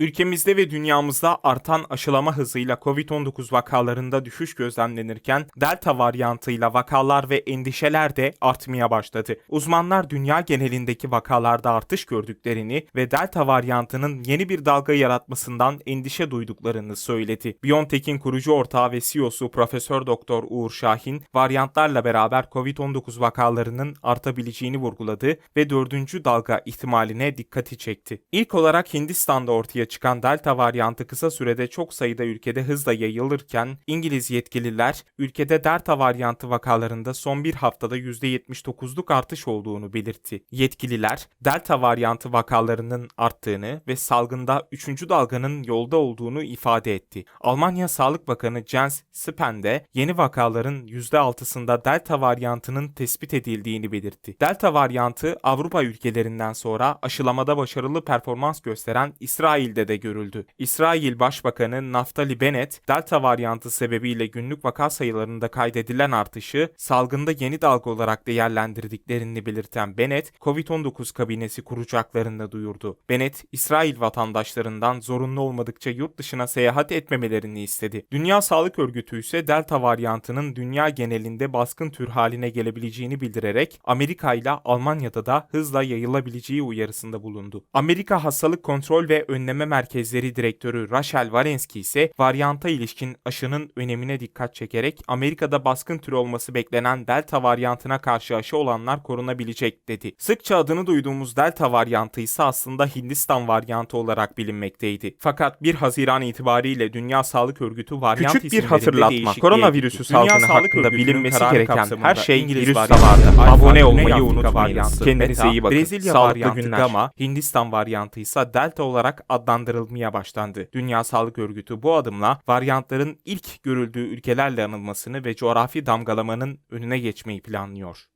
Ülkemizde ve dünyamızda artan aşılama hızıyla COVID-19 vakalarında düşüş gözlemlenirken Delta varyantıyla vakalar ve endişeler de artmaya başladı. Uzmanlar dünya genelindeki vakalarda artış gördüklerini ve Delta varyantının yeni bir dalga yaratmasından endişe duyduklarını söyledi. BioNTech'in kurucu ortağı ve CEO'su Profesör Doktor Uğur Şahin, varyantlarla beraber COVID-19 vakalarının artabileceğini vurguladı ve dördüncü dalga ihtimaline dikkati çekti. İlk olarak Hindistan'da ortaya çıkan Delta varyantı kısa sürede çok sayıda ülkede hızla yayılırken İngiliz yetkililer ülkede Delta varyantı vakalarında son bir haftada %79'luk artış olduğunu belirtti. Yetkililer Delta varyantı vakalarının arttığını ve salgında 3. dalganın yolda olduğunu ifade etti. Almanya Sağlık Bakanı Jens Spahn de yeni vakaların %6'sında Delta varyantının tespit edildiğini belirtti. Delta varyantı Avrupa ülkelerinden sonra aşılamada başarılı performans gösteren İsrail'de de görüldü. İsrail Başbakanı Naftali Bennett, Delta varyantı sebebiyle günlük vaka sayılarında kaydedilen artışı salgında yeni dalga olarak değerlendirdiklerini belirten Bennett, COVID-19 kabinesi kuracaklarını duyurdu. Bennett, İsrail vatandaşlarından zorunlu olmadıkça yurt dışına seyahat etmemelerini istedi. Dünya Sağlık Örgütü ise Delta varyantının dünya genelinde baskın tür haline gelebileceğini bildirerek Amerika ile Almanya'da da hızla yayılabileceği uyarısında bulundu. Amerika Hastalık Kontrol ve Önleme Merkezleri Direktörü Rachel Walensky ise varyanta ilişkin aşının önemine dikkat çekerek Amerika'da baskın tür olması beklenen Delta varyantına karşı aşı olanlar korunabilecek dedi. Sıkça adını duyduğumuz Delta varyantı ise aslında Hindistan varyantı olarak bilinmekteydi. Fakat 1 Haziran itibariyle Dünya Sağlık Örgütü varyant Küçük bir hatırlatma. Koronavirüsü salgını hakkında bilinmesi gereken her şey İngiliz virüste vardı. Abone olmayı varyantı, Kendinize iyi bakın. Brezilya Sağlıklı varyantı günler. Gamma, Hindistan varyantı ise Delta olarak adlandırılmaya başlandı. Dünya Sağlık Örgütü bu adımla varyantların ilk görüldüğü ülkelerle anılmasını ve coğrafi damgalamanın önüne geçmeyi planlıyor.